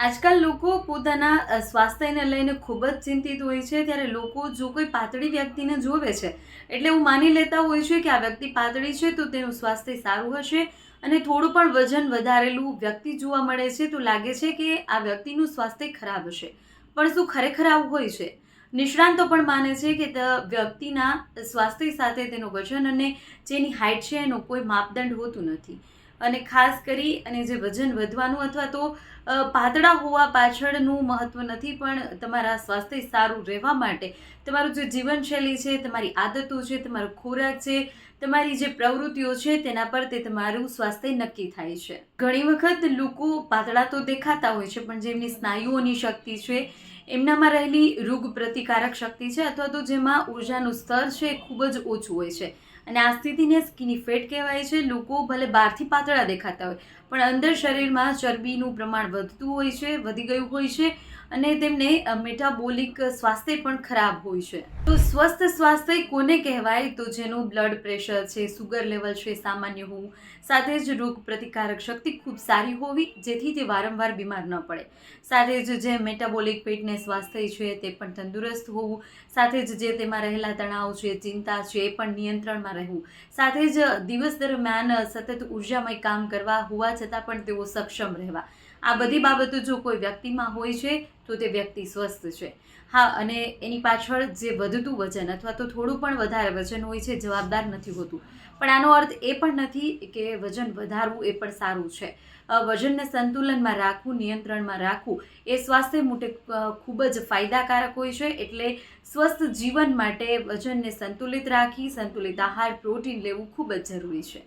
આજકાલ લોકો પોતાના સ્વાસ્થ્યને લઈને ખૂબ જ ચિંતિત હોય છે. ત્યારે લોકો જો કોઈ પાતળી વ્યક્તિને જોવે છે, એટલે એવું માની લેતા હોય છે કે આ વ્યક્તિ પાતળી છે તો તેનું સ્વાસ્થ્ય સારું હશે અને થોડું પણ વજન વધારેલું વ્યક્તિ જોવા મળે છે તો લાગે છે કે આ વ્યક્તિનું સ્વાસ્થ્ય ખરાબ હશે. પણ શું ખરેખર આવું હોય છે? નિષ્ણાંતો પણ માને છે કે વ્યક્તિના સ્વાસ્થ્ય સાથે તેનું વજન અને જેની હાઇટ છે એનો કોઈ માપદંડ હોતું નથી. અને ખાસ કરી અને જે વજન વધવાનું અથવા તો પાતળા હોવા પાછળનું મહત્વ નથી, પણ તમારા સ્વાસ્થ્ય સારું રહેવા માટે તમારું જે જીવનશૈલી છે, તમારી આદતો છે, તમારો ખોરાક છે, તમારી જે પ્રવૃત્તિઓ છે, તેના પર તે તમારું સ્વાસ્થ્ય નક્કી થાય છે. ઘણી વખત લોકો પાતળા તો દેખાતા હોય છે, પણ જેમની સ્નાયુઓની શક્તિ છે એમનામાં રહેલી રોગ પ્રતિકારક શક્તિ છે અથવા તો જેમાં ઉર્જાનું સ્તર છે એ ખૂબ જ ઓછું હોય છે. અને આ સ્થિતિને સ્કિની ફેટ કહેવાય છે. લોકો ભલે બહારથી પાતળા દેખાતા હોય, પણ અંદર શરીરમાં ચરબીનું પ્રમાણ વધતું હોય છે, વધી ગયું હોય છે અને તેમને મેટાબોલિક સ્વાસ્થ્ય પણ ખરાબ હોય છે. તો સ્વસ્થ સ્વાસ્થ્ય કોને કહેવાય? તો જેનું બ્લડ પ્રેશર છે સુગર લેવલ છે, સામાન્ય હોવું, સાથે જ રોગ પ્રતિકારક શક્તિ ખૂબ સારી હોવી, જેથી તે વારંવાર બીમાર ન પડે. સાથે જ જે મેટાબોલિક પેટને સ્વાસ્થ્ય છે, તે પણ તંદુરસ્ત હોવું, સાથે જ જે તેમાં રહેલા તણાવ છે, ચિંતા છે, એ પણ નિયંત્રણમાં રહેવું. સાથે જ દિવસ દરમિયાન સતત ઉર્જામય કામ કરવા હોવા છતાં પણ તેઓ સક્ષમ રહેવા. આ બધી બાબતો જો કોઈ વ્યક્તિમાં હોય છે, તો તે વ્યક્તિ સ્વસ્થ છે. હા, અને એની પાછળ જે વધતું વજન અથવા તો થોડું પણ વધારે વજન હોય છે, જવાબદાર નથી હોતું. પણ આનો અર્થ એ પણ નથી કે વજન વધારવું એ પણ સારું છે. વજનને સંતુલનમાં રાખવું, નિયંત્રણમાં રાખવું એ સ્વાસ્થ્ય માટે ખૂબ જ ફાયદાકારક હોય છે. એટલે સ્વસ્થ જીવન માટે વજનને સંતુલિત રાખી, સંતુલિત આહાર, પ્રોટીન લેવું ખૂબ જ જરૂરી છે.